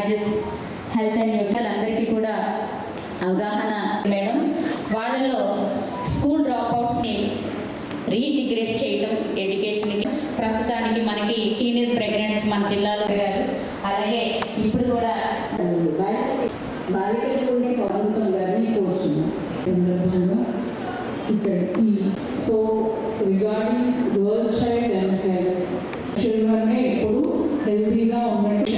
Child health and అందరికీ కూడా అవగాహన మేడం. వాళ్ళలో స్కూల్ డ్రాప్ అవుట్స్ని రీఇంటిగ్రేట్ చేయటం ఎడ్యుకేషన్కి ప్రస్తుతానికి మనకి టీనేజ్ ప్రెగ్నెంట్స్ మన జిల్లాలో గారు అలాగే ఇప్పుడు కూడా బాలికలకు ప్రభుత్వం గారిని కోరుచున్నాం సందర్భంగా ఇక్కడ ఈ so regarding girl child and health children ఎప్పుడు హెల్తీగా ఉండండి.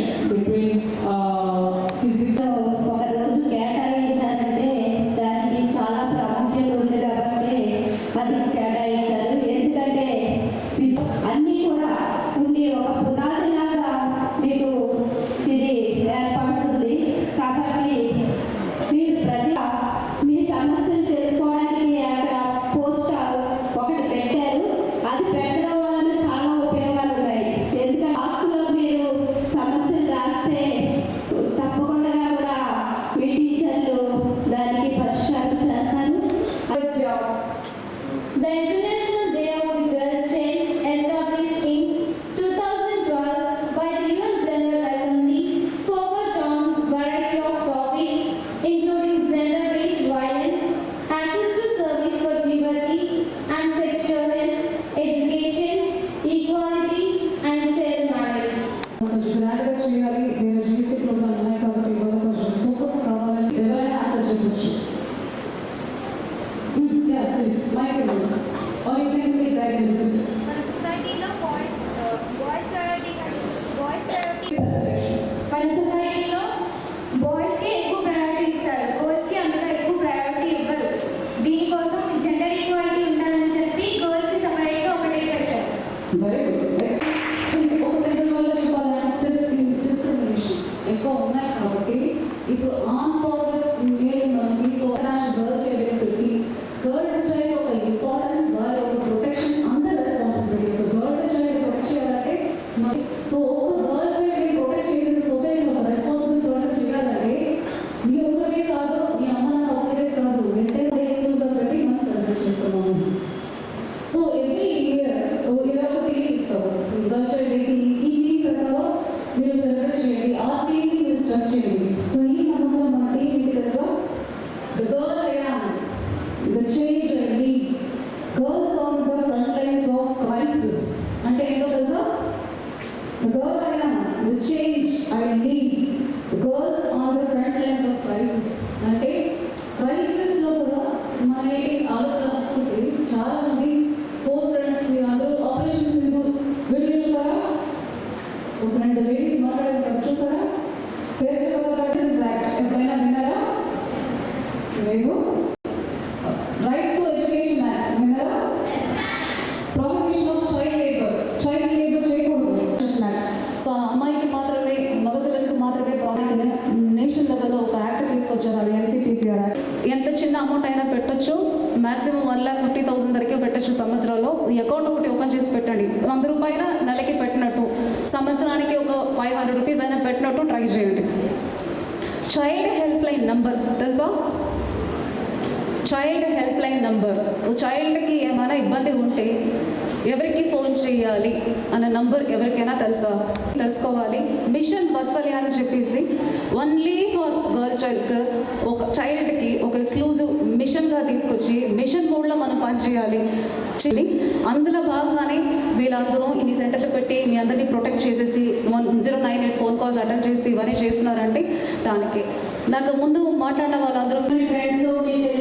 Then ఇస్తాం గర్ల్ చైల్డ్ డేకి ఈ థీమ్ ప్రకారం మీరు సెలబ్రేట్ చేయండి ఆ థీమ్ని మీరు స్ట్రెస్ చేయండి సో ఈ సంవత్సరం మన థీమ్ ఏంటి తెలుసా the girl I am the change I need girls on ఒక రెండు లేడీస్ మాట్లాడారు చూసారా? పేరు యాక్ట్ ఎప్పుడైనా విన్నారా? లేదు రైట్ టు ఎడ్యుకేషన్ యాక్ట్ విన్నారా? Prohibition of child labour child labour చేయకూడదు. సో ఆ అమ్మాయికి మాత్రమే మగ పిల్లలకు మాత్రమే ప్రాముఖ్యత నేషనల్ లెవెల్లో ఒక యాక్ట్ తీసుకొచ్చారు అది ఎన్సీపీసీఆర్ యాక్ట్ ఎంత చిన్న అమౌంట్ అయినా పెట్టొచ్చు. Maximum one lakh fifty thousand వరకే పెట్టొచ్చు సంవత్సరంలో. ఈ అకౌంట్ ఒకటి ఓపెన్ చేసి పెట్టండి. వంద రూపాయల నెలకి పెట్టినట్టు. సంవత్సరానికి ఒక ఫైవ్ హండ్రెడ్ రూపీస్ అయినా పెట్టినట్టు ట్రై చేయండి. చైల్డ్ హెల్ప్ లైన్ నంబర్ తెలుసా చైల్డ్ హెల్ప్ లైన్ నంబర్ చైల్డ్కి ఏమైనా ఇబ్బంది ఉంటే ఎవరికి ఫోన్ చేయాలి అనే నంబర్ ఎవరికైనా తెలుసా? తెలుసుకోవాలి. మిషన్ వత్సల్య అని చెప్పేసి ఓన్లీ ఫర్ గర్ల్ చైల్డ్ ఒక చైల్డ్కి ఒక ఎక్స్క్లూజివ్ మిషన్గా తీసుకొచ్చి మిషన్ మోడ్లో మనం పనిచేయాలి చేయాలి. అందులో భాగంగానే వీళ్ళందరూ ఇన్ని సెంటర్లు పెట్టి మీ అందరినీ ప్రొటెక్ట్ చేసేసి one zero nine eight phone calls attend చేసి ఇవన్నీ చేస్తున్నారంటే దానికి. నాకు ముందు మాట్లాడిన వాళ్ళందరూ ఫ్రెండ్స్ మీ